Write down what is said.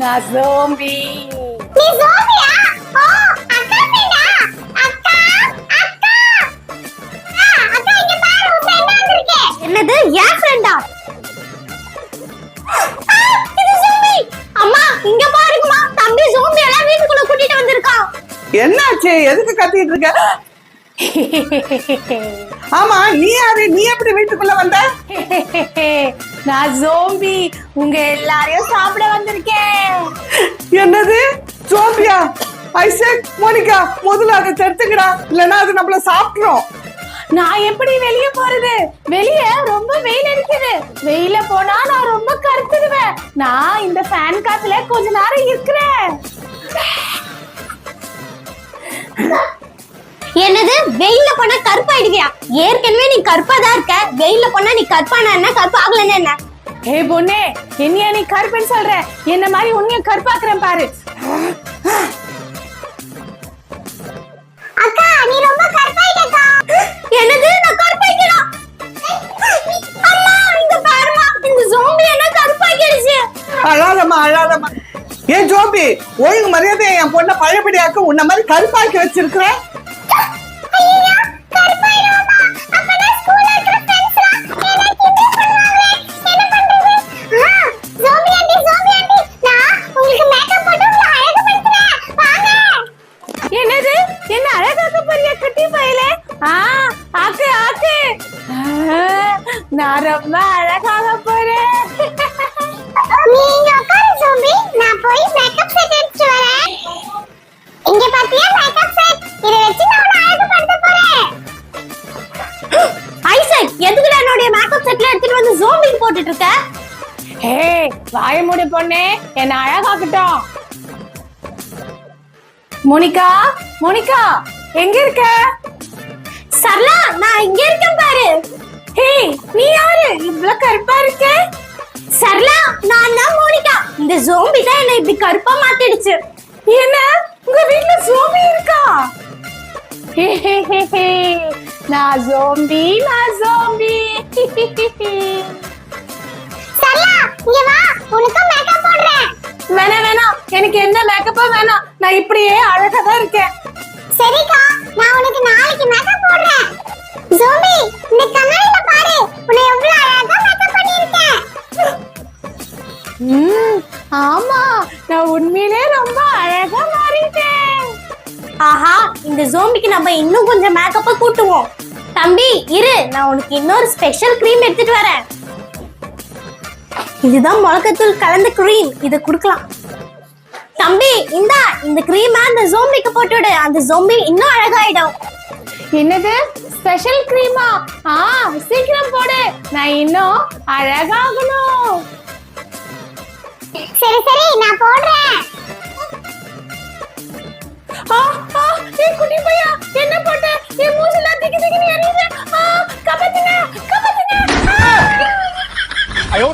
நான் ஜோம்பி நீ ஜோம்பியா ஓ அக்கா ஃப்ரெண்டா அக்கா அக்கா. ஆ, அக்கா இங்க பாரு உன் ஃப்ரெண்ட் வந்திருக்கே. என்னது? என் ஃப்ரெண்டா இது ஜோம்பி அம்மா இங்க பாருங்கம்மா. தம்பி ஜோம்பி எல்லாம் வீட்டுக்குள்ள கூட்டிட்டு வந்திருக்கான் என்னாச்சு? எதுக்கு கத்திட்டு இருக்க? ஆமா நீ யாரு? நீ எப்படி வீட்டுக்குள்ள வந்த? நான் ஜோம்பி உங்க எல்லாரையும் சாப்பிட வந்திருக்கேன். என்னது? சோபியா ஐசக் மோனிகா முதல்ல அதை தடுத்துக்கடா இல்லைன்னா அது நம்மள சாப்பிட்டுரும் நான் எப்படி வெளிய போறது? வெளிய ரொம்ப வெயில் அடிக்குது. வெயில போனா நான் ரொம்ப கருத்துடுவேன். நான் இந்த ஃபேன் காத்துல கொஞ்ச நேரம் இருக்கிறேன். என்னது? வெயில்ல போனா கருப்பாயிடுவியா? ஏற்கனவே நீ கருப்பா தான் இருக்க. வெயில்ல போனா நீ கருப்பானா என்ன? கருப்பு ஆகலன்னா என்ன? ஹே பொண்ணே என்னையா நீ கருப்புன்னு சொல்ற? என்ன மாதிரி உன்னையும் கருப்பாக்குறேன் பாரு. அக்கா நீ ரொம்ப கருப்பாயிட்டக்கா. என்னது? நான் கருப்பாயிக்கிறோம் அம்மா இங்க பாருமா இந்த ஜோம்பி என்ன கருப்பாக்கிடுச்சு அழாதம்மா அழாதம்மா. ஏன் ஜோபி ஒழுங்கு மரியாதை என் பொண்ணை பழையபடியாக்க உன்ன மாதிரி கருப்பாக்கி வச்சிருக்கிறேன் பயலே ஆ ஆக்கு ஆக்கு ஆ, நான் ரொம்ப அழகாக போறேன். நீங்க உட்காரு ஜோம்பி நான் போய் மேக்கப் செட் எடுத்துட்டு வரேன். இங்க பாத்தியா மேக்கப் செட் இத வச்சு நான் உன்னை அழகுபடுத்த போறேன். ஐசக் எதுக்குடா என்னோட மேக்கப் செட்ல எடுத்துட்டு வந்து ஜோம்பிக்கு போட்டுட்டு இருக்க? ஹே வாய மூடி பொண்ணே என்ன அழகாக்கட்டும். மோனிகா மோனிகா எங்க இருக்க? சரளா நான் இங்க இருக்கேன் பாரு. ஹே நீ யாரு? இவ்ளோ கருப்பா இருக்க. சரளா நான் தான் மோனிகா. இந்த ஜோம்பி தான் என்ன இப்படி கருப்பா மாத்திடுச்சு. என்ன? உங்க வீட்ல ஜோம்பி இருக்கா? ஹே, ஹே, ஹே, நான் ஜோம்பி நான் ஜோம்பி சரளா இங்க வா. உனக்கு மேக்கப் போடுறேன். வேணாம் வேணாம். எனக்கு எந்த மேக்கப்பும் வேணாம். நான் இப்படியே அழகா தான் இருக்கேன். சரிக்கா. நான் உனக்கு நாளைக்கு மேக்கப் போடுறேன். ஜோம்பி இந்த கண்ணாடில பாரு. உன்னை எவ்வளவு அழகா மேக்கப் பண்ணிருக்கேன் ம், ஆமா. நான் உண்மையிலே ரொம்ப அழகா மாறிட்டேன். ஆஹா இந்த ஜோம்பிக்கு நம்ம இன்னும் கொஞ்சம் மேக்கப்ப கூட்டுவோம். தம்பி இரு. நான் உனக்கு இன்னொரு ஸ்பெஷல் க்ரீம் எடுத்துட்டு வரேன். இதுதான் மிளகாத்தூள் கலந்த க்ரீம் இத குடுக்கலாம். தம்பி இந்தா இந்த கிரீம் அந்த ஜோம்பிக்கு போட்டுடு அந்த ஜோம்பி இன்னும் அழகாயிடும். என்னது? ஸ்பெஷல் கிரீமா ஆ? சீக்கிரம் போடு. நான் இன்னும் அழகாகணும். சரி சரி நான் போடுறேன். ஐயோ